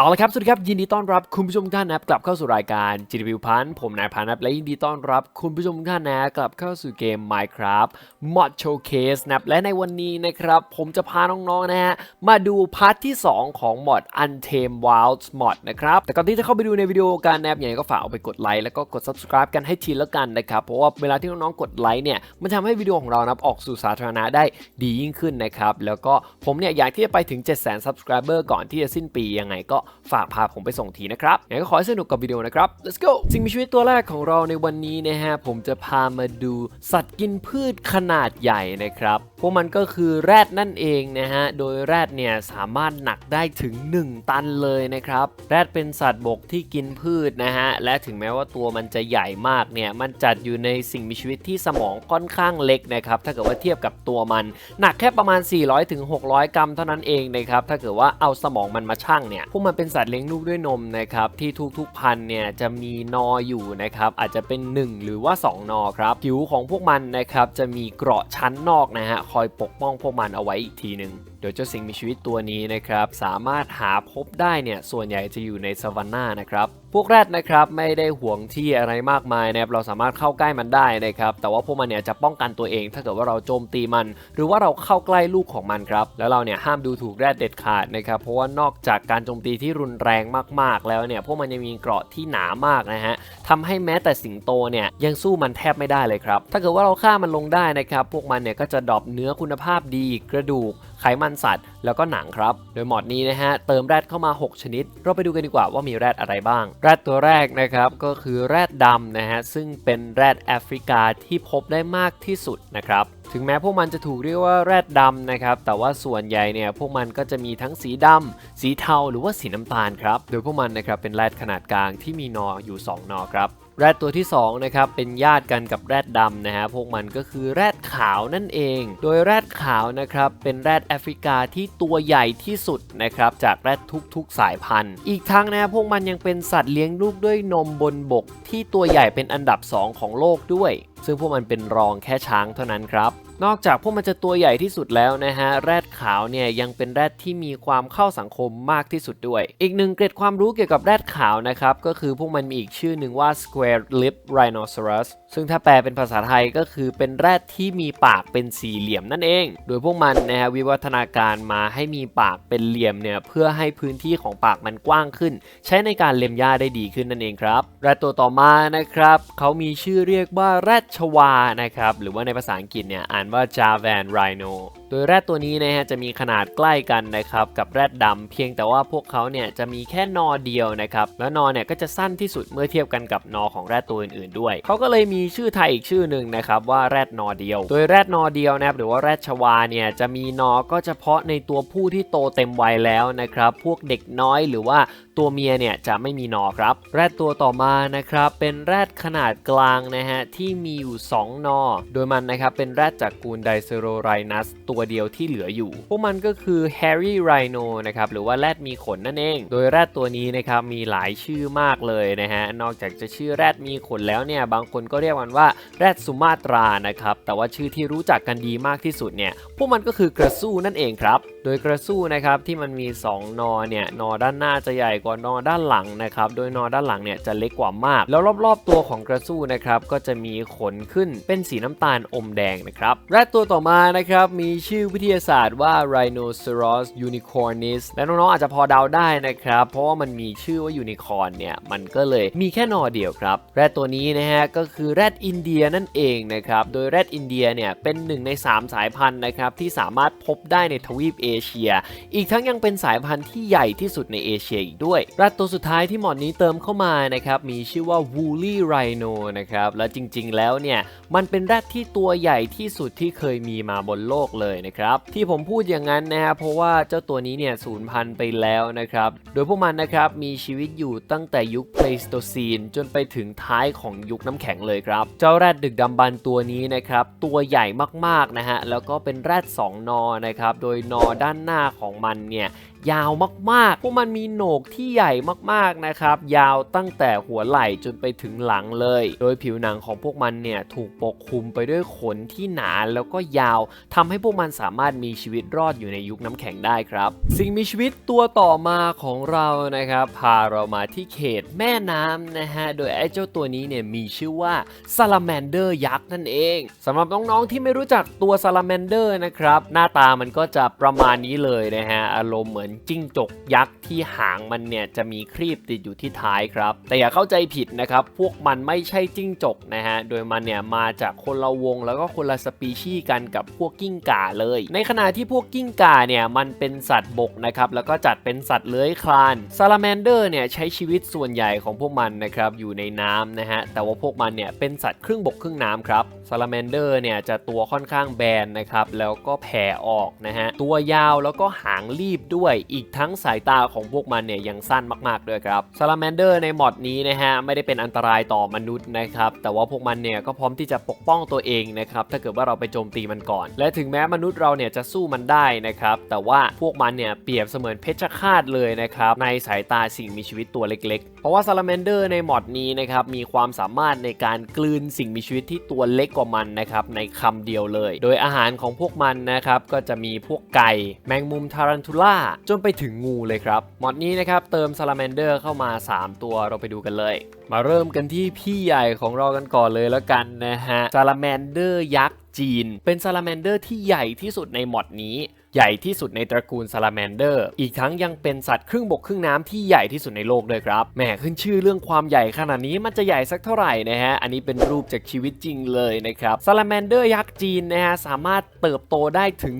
เอาละครับ สวัสดีครับ ยินดีต้อนรับคุณผู้ชมท่านนะครับกลับเข้าสู่รายการ GTV พันผมนายพันนะครับและยินดีต้อนรับคุณผู้ชมท่านนะกลับเข้าสู่เกม Minecraft Mod Showcase นะครับและในวันนี้นะครับ ผมจะพาน้องๆนะฮะมาดูพาร์ทที่ 2 ของ Mod Untamed Wilds Mod นะครับแต่ก่อนที่จะเข้าไปดูในวิดีโอกันนะครับยังไงก็ฝากเอาไปกดไลค์แล้วก็กด subscribe กันให้ทีแล้วกันนะครับเพราะว่าเวลาที่น้องๆกดไลค์เนี่ยมันทำให้วิดีโอของเรานะครับออกสู่สาธารณะได้ดียิ่งขึ้นนะครับแล้วก็ผมเนี่ยอยากที่จะไปถึง 700,000 subscriber ก่อนที่จะสิ้นปียังไงก็ฝากพาผมไปส่งทีนะครับยังไงก็ขอให้สนุกกับวิดีโอนะครับ let's go สิ่งมีชีวิตตัวแรกของเราในวันนี้นะฮะผมจะพามาดูสัตว์กินพืชขนาดใหญ่นะครับพวกมันก็คือแรดนั่นเองนะฮะ โดยแรดเนี่ยสามารถหนักได้ถึง 1 ตันเลยนะครับ แรดเป็นสัตว์บกที่กินพืชนะฮะ และถึงแม้ว่าตัวมันจะใหญ่มากเนี่ย มันจัดอยู่ในสิ่งมีชีวิตที่สมองค่อนข้างเล็กนะครับ ถ้าเกิดว่าเทียบกับตัวมัน หนักแค่ประมาณ 400ถึง600กรัมเท่านั้นเองนะครับ ถ้าเกิดว่าเอาสมองมันมาชั่งเนี่ย พวกมันเป็นสัตว์เลี้ยงลูกด้วยนมนะครับที่ทุกๆพันเนี่ยจะมีนออยู่นะครับอาจจะเป็น 1 หรือว่า 2 นอครับผิวของพวกมันนะครับจะมีเกราะชั้นนอกนะฮะคอยปกป้องพวกมันเอาไว้อีกทีหนึ่งโดยเจ้าสิ่งมีชีวิตตัวนี้นะครับสามารถหาพบได้เนี่ยส่วนใหญ่จะอยู่ในซาวันนานะครับพวกแรดนะครับไม่ได้ห่วงที่อะไรมากมายนะครับเราสามารถเข้าใกล้มันได้นะครับแต่ว่าพวกมันเนี่ยจะป้องกันตัวเอง ถ้าเกิดว่าเราโจมตีมัน หรือว่าเราเข้าใกล้ลูกของมันครับแล้วเราเนี่ยห้ามดูถูกแรดเด็ดขาดนะครับเพราะว่านอกจากการโจมตีที่รุนแรงมากๆแล้วเนี่ยพวกมันยังมีเกราะที่หนามากนะฮะทำให้แม้แต่สิงโตเนี่ยยังสู้มันแทบไม่ได้เลยครับถ้าเกิดว่าเราฆ่ามันลงได้นะครับพวกมันเนี่ยก็จะดรอปเนื้อคุณภาพดีกระดูก ไขมันสัตว์ แล้วก็หนังครับ โดยหมอดนี้นะฮะเติมแรดเข้ามา 6 ชนิด เราไปดูกันดีกว่าว่ามีแรดอะไรบ้าง แรดตัวแรกนะครับก็คือแรดดำนะฮะซึ่งเป็นแรดแอฟริกาที่พบได้มากที่สุดนะครับถึงแม้พวกมันจะถูกเรียกว่าแรดดำนะครับ แต่ว่าส่วนใหญ่เนี่ยพวกมันก็จะมีทั้งสีดำ สีเทาหรือว่าสีน้ำตาลครับ โดยพวกมันนะครับเป็นแรดขนาดกลางที่มีนออยู่ 2 นอครับ แรดตัวที่2นะครับเป็นญาติกันกับแรดดำนะฮะพวกมันก็คือแรดขาวนั่นเอง โดยแรดขาวนะครับเป็นแรดแอฟริกาที่ตัวใหญ่ที่สุดนะครับจากแรดทุกๆสายพันธุ์ อีกทั้งนะฮะพวกมันยังเป็นสัตว์เลี้ยงลูกด้วยนมบนบก ที่ตัวใหญ่เป็นอันดับ 2 ของโลกด้วย ซึ่งพวกมันเป็นรองแค่ช้างเท่านั้นครับ นอกจากพวกมันจะตัวใหญ่ที่สุดแล้วนะฮะ แรดขาวเนี่ยยังเป็นแรดที่มีความเข้าสังคมมากที่สุดด้วย อีกหนึ่งเกร็ดความรู้เกี่ยวกับแรดขาวนะครับ ก็คือพวกมันมีอีกชื่อหนึ่งว่า square lip rhinoceros ซึ่งถ้าแปลเป็นภาษาไทยก็คือเป็นแรดที่มีปากเป็นสี่เหลี่ยมนั่นเอง โดยพวกมันนะฮะวิวัฒนาการมาให้มีปากเป็นเหลี่ยมเนี่ยเพื่อให้พื้นที่ของปากมันกว้างขึ้น ใช้ในการเล็มหญ้าได้ดีขึ้นนั่นเองครับแรดตัวต่อมานะครับเขามีชื่อเรียกว่าแรดชวานะครับหรือว่าในภาษาอังกฤษเนี่ยอ่านว่า Javan Rhino โดยแรดตัวนี้นะฮะจะมีขนาดใกล้กันนะครับกับแรดดำเพียงแต่ว่าพวกเขาเนี่ยจะมีแค่นอเดียวนะครับแล้วนอเนี่ยก็จะสั้นที่สุดเมื่อเทียบกันกับนอของแรดตัวอื่นๆด้วย เขาก็เลยมีชื่อไทยอีกชื่อหนึ่งนะครับว่าแรดนอเดียว โดยแรดนอเดียวนะครับหรือว่าแรดชวาเนี่ยจะมีนอก็เฉพาะในตัวผู้ที่โตเต็มวัยแล้วนะครับพวกเด็กน้อยหรือว่าตัวเมียเนี่ยจะไม่มีนอครับ แรดตัวต่อมานะครับเป็นแรดขนาดกลางนะฮะที่มีอยู่ 2 นอ โดยมันนะครับเป็นแรดจากกูลไดเซโรไรนัสตัววเดียวที่เหลืออยู่ พวกมันก็คือแฮร์รี่ไรโนนะครับหรือว่าแรดมีขนนั่นเอง โดยแรดตัวนี้นะครับมีหลายชื่อมากเลยนะฮะนอกจากจะชื่อแรดมีขนแล้วเนี่ยบางคนก็เรียกมันว่าแรดสุมาตรานะครับแต่ว่าชื่อที่รู้จักกันดีมากที่สุดเนี่ยพวกมันก็คือกระสู้นั่นเองครับ โดยกระสู้นะครับที่มันมี 2 นอเนี่ยนอด้านหน้าจะใหญ่กว่านอด้านหลังนะครับโดยนอด้านหลังเนี่ยจะเล็กกว่ามาก แล้วรอบๆตัวของกระสู้นะครับก็จะมีขนขึ้นเป็นสีน้ำตาลอมแดงนะครับแรดตัวต่อมานะครับมีชื่อวิทยาศาสตร์ว่า Rhinoceros unicornis และน้องๆอาจจะพอเดาได้นะครับ เพราะว่ามันมีชื่อว่ายูนิคอร์นเนี่ย มันก็เลยมีแค่นอเดียวครับ แรดตัวนี้นะฮะ ก็คือแรดอินเดียนั่นเองนะครับ โดยแรดอินเดียเนี่ยเป็นหนึ่งใน 3 สายพันธุ์นะครับที่สามารถพบได้ในทวีปเอเชีย อีกทั้งยังเป็นสายพันธุ์ที่ใหญ่ที่สุดในเอเชียอีกด้วย แรดตัวสุดท้ายที่หมอดนี้เติมเข้ามานะครับมีชื่อว่า Woolly Rhino นะครับและจริงๆแล้วเนี่ยมันเป็นแรดที่ตัวใหญ่ที่สุดที่เคยมีมาบนโลกเลยนะครับ ที่ผมพูดอย่างนั้นนะฮะเพราะว่าเจ้าตัวนี้เนี่ยสูญพันธุ์ไปแล้วนะครับ โดยพวกมันนะครับมีชีวิตอยู่ตั้งแต่ยุคเพลสโตซีนจนไปถึงท้ายของยุคน้ำแข็งเลยครับ เจ้าแรดดึกดำบรรพ์ตัวนี้นะครับตัวใหญ่มากๆนะฮะแล้วก็เป็นแรด2นอนะครับโดยนอด้านหน้าของมันเนี่ย ยาวมากๆ พวกมันมีโหนกที่ใหญ่มากๆนะครับ ยาวตั้งแต่หัวไหล่จนไปถึงหลังเลย โดยผิวหนังของพวกมันเนี่ยถูกปกคลุมไปด้วยขนที่หนาแล้วก็ยาวทำให้พวกมันสามารถมีชีวิตรอดอยู่ในยุคน้ำแข็งได้ครับ สิ่งมีชีวิตตัวต่อมาของเรานะครับ พาเรามาที่เขตแม่น้ำนะฮะ โดยไอ้เจ้าตัวนี้เนี่ยมีชื่อว่าซาลาแมนเดอร์ยักษ์นั่นเองสำหรับน้องๆที่ไม่รู้จักตัวซาลาแมนเดอร์นะครับ หน้าตามันก็จะประมาณนี้เลยนะฮะ อารมณ์เหมือนจิ้งจกยักษ์ที่หางมันเนี่ยจะมีครีบติดอยู่ที่ท้ายครับ แต่อย่าเข้าใจผิดนะครับ พวกมันไม่ใช่จิ้งจกนะฮะ โดยมันเนี่ยมาจากคนละวงแล้วก็คนละสปีชีส์กันกับพวกกิ้งก่าเลย ในขณะที่พวกกิ้งก่าเนี่ยมันเป็นสัตว์บกนะครับแล้วก็จัดเป็นสัตว์เลื้อยคลานซาลาแมนเดอร์เนี่ยใช้ชีวิตส่วนใหญ่ของพวกมันนะครับอยู่ในน้ำนะฮะแต่ว่าพวกมันเนี่ยเป็นสัตว์ครึ่งบกครึ่งน้ำครับซาลาแมนเดอร์เนี่ยจะตัวค่อนข้างแบนนะครับแล้วก็แผ่ออกนะฮะตัวยาวแล้วก็หางรีบด้วยอีกทั้งสายตาของพวกมันเนี่ยยังสั้นมากๆด้วยครับซาลาแมนเดอร์ในมอดนี้นะฮะไม่ได้เป็นอันตรายต่อมนุษย์นะครับแต่ว่าพวกมันเนี่ยก็พร้อมที่จะปกป้องตัวเองนะครับถ้าเกิดว่าเราไปโจมตีมันก่อน และถึงแม้มนุษย์เราเนี่ยจะสู้มันได้นะครับแต่ว่าพวกมันเนี่ยเปรียบเสมือนเพชฌฆาตเลยนะครับในสายตาสิ่งมีชีวิตตัวเล็กๆเพราะว่าซาลาแมนเดอร์ในมอดนี้นะครับมีความสามารถในการกลืนสิ่งมีชีวิตที่ตัวเล็กกว่ามันนะครับในคำเดียวเลย โดยอาหารของพวกมันนะครับก็จะมีพวกไก่ แมงมุมทารันทูล่าจนไปถึงงูเลยครับมอดนี้นะครับเติมซาลาแมนเดอร์เข้ามา 3 ตัวเราไปดูกันเลย มาเริ่มกันที่พี่ใหญ่ของเรากันก่อนเลยแล้วกันนะฮะซาลาแมนเดอร์ยักษ์จีน เป็นซาลาแมนเดอร์ที่ใหญ่ที่สุดในมอดนี้ ใหญ่ที่สุดในตระกูลซาลาแมนเดอร์ อีกทั้งยังเป็นสัตว์ครึ่งบกครึ่งน้ำที่ใหญ่ที่สุดในโลกด้วยครับแหมขึ้นชื่อเรื่องความใหญ่ขนาดนี้มันจะใหญ่สักเท่าไหร่นะฮะ อันนี้เป็นรูปจากชีวิตจริงเลยนะครับซาลาแมนเดอร์ยักษ์จีนนะฮะสามารถเติบโตได้ถึง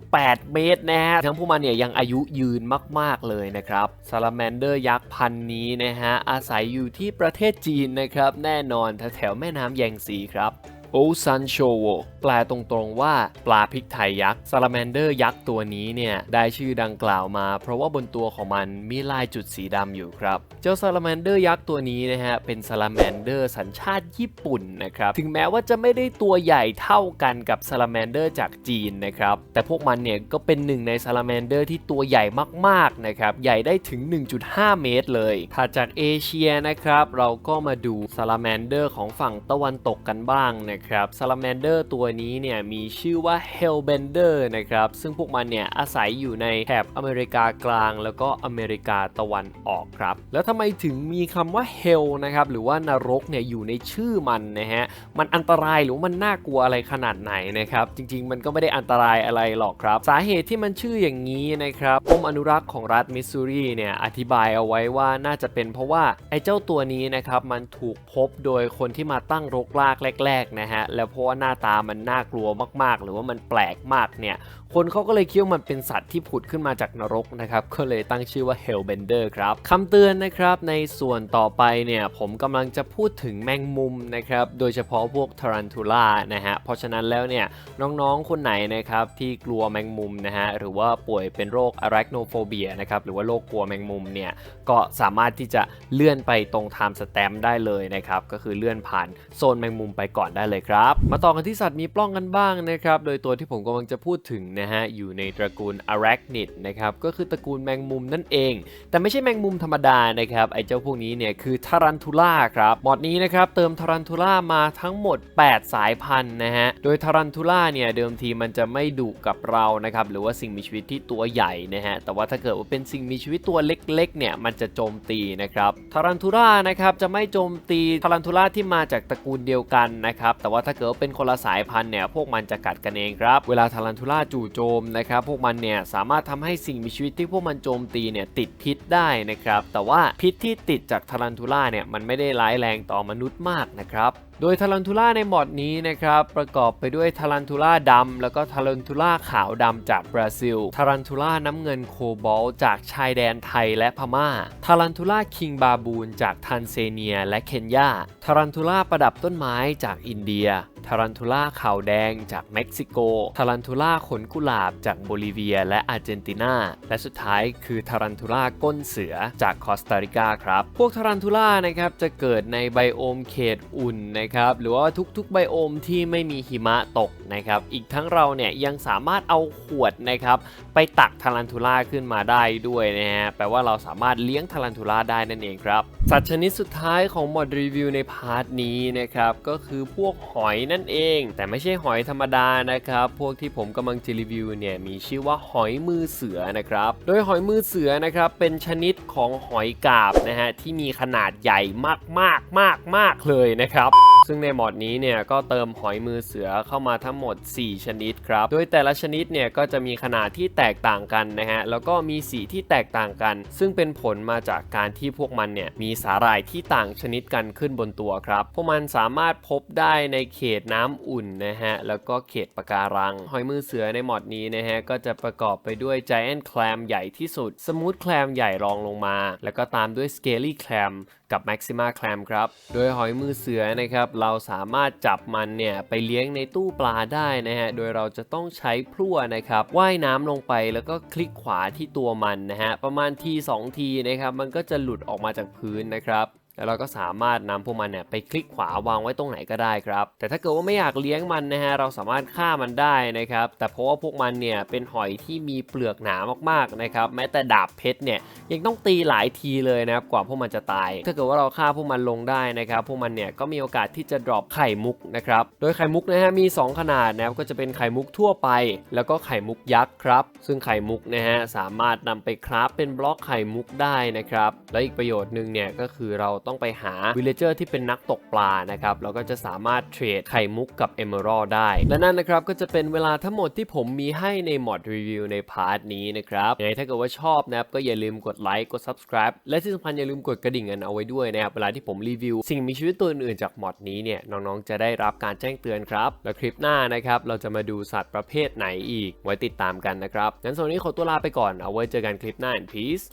1.8 เมตรนะฮะทั้งพวกมันเนี่ยยังอายุยืนมาก ๆ เลยนะครับซาลาแมนเดอร์ยักษ์พันนี้นะฮะอาศัยอยู่ที่ประเทศจีนนะครับแน่นอนแถวแม่น้ำแยงซีครับ โอซันโชโวแปลตรงๆว่าปลาพริกไทยยักษ์ซาลาแมนเดอร์ยักษ์ตัวนี้เนี่ย ได้ชื่อดังกล่าวมา เพราะว่าบนตัวของมันมีลายจุดสีดำอยู่ครับ เจ้าซาลาแมนเดอร์ยักษ์ตัวนี้นะฮะ เป็นซาลาแมนเดอร์สัญชาติญี่ปุ่นนะครับ ถึงแม้ว่าจะไม่ได้ตัวใหญ่เท่ากันกับซาลาแมนเดอร์จากจีนนะครับ แต่พวกมันเนี่ยก็เป็นหนึ่งในซาลาแมนเดอร์ที่ตัวใหญ่มากๆนะครับ ใหญ่ได้ถึง 1.5 เมตรเลยถัดจากเอเชียนะครับ เราก็มาดูซาลาแมนเดอร์ของฝั่งตะวันตกกันบ้างนะครับซาลาแมนเดอร์ตัวนี้เนี่ยมีชื่อว่า Hellbender นะครับซึ่งพวกมันเนี่ยอาศัยอยู่ในแถบอเมริกากลาง แล้วก็อเมริกาตะวันออกครับ แล้วทำไมถึงมีคำว่า Hell นะครับหรือว่านรกเนี่ยอยู่ในชื่อมันนะฮะมันอันตรายหรือมันน่ากลัวอะไรขนาดไหนนะครับจริง ๆ มันก็ไม่ได้อันตรายอะไรหรอกครับ สาเหตุที่มันชื่ออย่างนี้นะครับกรมอนุรักษ์ของรัฐมิสซูรีเนี่ยอธิบายเอาไว้ว่าน่าจะเป็นเพราะว่าไอ้เจ้าตัวนี้นะครับมันถูกพบโดยคนที่มาตั้งรกรากแรกๆนะฮะแล้วเพราะว่าหน้าตามันน่ากลัวมากๆ หรือว่ามันแปลกมากเนี่ยคนเขาก็เลยคิดว่ามันเป็นสัตว์ที่ผุดขึ้นมาจากนรกนะครับก็เลยตั้งชื่อว่า Hellbender ครับคำเตือนนะครับในส่วนต่อไปเนี่ยผมกำลังจะพูดถึงแมงมุมนะครับโดยเฉพาะพวกทารันทูล่านะฮะเพราะฉะนั้นแล้วเนี่ยน้องๆคนไหนนะครับที่กลัวแมงมุมนะฮะหรือว่าป่วยเป็นโรค arachnophobia นะครับหรือว่าโรคกลัวแมงมุมเนี่ยก็สามารถที่จะเลื่อนไปตรง time stamp ได้เลยนะครับก็คือเลื่อนผ่านโซนแมงมุมไปก่อนได้เลยครับ มาต่อกันที่สัตว์มีปล้องกันบ้างนะครับ โดยตัวที่ผมกำลังจะพูดถึงนะฮะ อยู่ในตระกูล arachnid นะครับ ก็คือตระกูลแมงมุมนั่นเอง แต่ไม่ใช่แมงมุมธรรมดานะครับ ไอ้เจ้าพวกนี้เนี่ยคือทารันทูล่าครับ มอดนี้นะครับเติมทารันทูล่ามาทั้งหมด 8 สายพันธุ์นะฮะ โดยทารันทูล่าเนี่ยเดิมทีมันจะไม่ดุกับเรานะครับ หรือว่าสิ่งมีชีวิตที่ตัวใหญ่นะฮะ แต่ว่าถ้าเกิดว่าเป็นสิ่งมีชีวิตตัวเล็กๆเนี่ยมันจะโจมตีนะครับทารันทูล่านะครับจะไม่โจมตีทารันทูล่าที่มาจากตระกูลเดียวกันนะครับแต่ว่าถ้าเกิดเป็นคนละสายพันธุ์เนี่ยพวกมันจะกัดกันเองครับ เวลาทารันทูล่าจู่โจมนะครับพวกมันเนี่ยสามารถทำให้สิ่งมีชีวิตที่พวกมันโจมตีเนี่ยติดพิษได้นะครับแต่ว่าพิษที่ติดจากทารันทูล่าเนี่ยมันไม่ได้ร้ายแรงต่อมนุษย์มากนะครับ โดยทารันทูล่าในหมอดนี้นะครับประกอบไปด้วยทารันทูล่าดำแล้วก็ทารันทูล่าขาวดำจากบราซิลทารันทูล่าน้ำเงินโคบอลจากชายแดนไทยและพม่าทารันทูล่าคิงบาบูนจากทันเซเนียและเคนยาทารันทูล่าประดับต้นไม้จากอินเดียทารันทูล่าขาวแดงจากเม็กซิโก ทารันทูล่าขนกุหลาบจากโบลิเวียและอาร์เจนตินา และสุดท้ายคือทารันทูล่าก้นเสือจากคอสตาริกาครับ พวกทารันทูล่านะครับจะเกิดในไบโอมเขตอุ่นนะครับหรือว่าทุกๆไบโอมที่ไม่มีหิมะตกนะครับอีกทั้งเราเนี่ยยังสามารถเอาขวดนะครับไปตักทารันทูล่าขึ้นมาได้ด้วยนะฮะแปลว่าเราสามารถเลี้ยงทารันทูล่าได้นั่นเองครับสัตว์ชนิดสุดท้ายของหมดรีวิวในพาร์ทนี้นะครับก็คือพวกหอยนั่นเอง แต่ไม่ใช่หอยธรรมดานะครับ พวกที่ผมกำลังจะรีวิวเนี่ยมีชื่อว่าหอยมือเสือนะครับ โดยหอยมือเสือนะครับเป็นชนิดของหอยกาบนะฮะที่มีขนาดใหญ่มากมากมากมากๆเลยนะครับซึ่งในหมอดนี้เนี่ยก็เติมหอยมือเสือเข้ามาทั้งหมด 4 ชนิดครับ โดยแต่ละชนิดเนี่ยก็จะมีขนาดที่แตกต่างกันนะฮะ แล้วก็มีสีที่แตกต่างกัน ซึ่งเป็นผลมาจากการที่พวกมันเนี่ยมีสาหร่ายที่ต่างชนิดกันขึ้นบนตัวครับ พวกมันสามารถพบได้ในเขตน้ำอุ่นนะฮะ แล้วก็เขตปะการัง หอยมือเสือในหมอดนี้นะฮะ ก็จะประกอบไปด้วย Giant Clam ใหญ่ที่สุด Smooth Clam ใหญ่รองลงมา แล้วก็ตามด้วย Scaly Clam กับ Maxima Clam ครับ โดยหอยมือเสือนะครับ เราสามารถจับมันเนี่ย ไปเลี้ยงในตู้ปลาได้นะฮะ โดยเราจะต้องใช้พลั่วนะครับ ว่ายน้ำลงไปแล้วก็คลิกขวาที่ตัวมันนะฮะ ประมาณที2ทีนะครับ มันก็จะหลุดออกมาจากพื้นนะครับ แล้วเราก็สามารถนำพวกมันเนี่ยไปคลิกขวาวางไว้ตรงไหนก็ได้ครับ แต่ถ้าเกิดว่าไม่อยากเลี้ยงมันนะฮะเราสามารถฆ่ามันได้นะครับ แต่เพราะว่าพวกมันเนี่ยเป็นหอยที่มีเปลือกหนามากๆนะครับ แม้แต่ดาบเพชรเนี่ยยังต้องตีหลายทีเลยนะครับกว่าพวกมันจะตาย ถ้าเกิดว่าเราฆ่าพวกมันลงได้นะครับพวกมันเนี่ยก็มีโอกาสที่จะดรอปไข่มุกนะครับ โดยไข่มุกนะฮะมี 2 ขนาดนะครับก็จะเป็นไข่มุกทั่วไป แล้วก็ไข่มุกยักษ์ครับ ซึ่งไข่มุกนะฮะสามารถนำไปคราฟเป็นบล็อกไข่มุกได้นะครับ และอีกประโยชน์หนึ่งเนี่ยก็คือเราต้อง้องไปหาวิลเลเจอร์ที่เป็นนักตกปลานะครับเราก็จะสามารถเทรดไข่มุกกับเอเมอรัลได้ และนั่นนะครับก็จะเป็นเวลาทั้งหมดที่ผมมีให้ในมอดรีวิวในพาร์ทนี้นะครับยังไงถ้าเกิดว่าชอบนะครับก็อย่าลืมกดไลค์กด subscribe และที่สำคัญอย่าลืมกดกระดิ่งกันเอาไว้ด้วยนะครับเวลาที่ผมรีวิว สิ่งมีชีวิตตัวอื่นๆจากมอดนี้เนี่ยน้องๆจะได้รับการแจ้งเตือนครับและคลิปหน้านะครับเราจะมาดูสัตว์ประเภทไหนอีก ไว้ติดตามกันนะครับงั้นส่วนนี้ขอตัวลาไปก่อนเอาไว้เจอกันคลิปหน้า and peace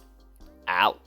out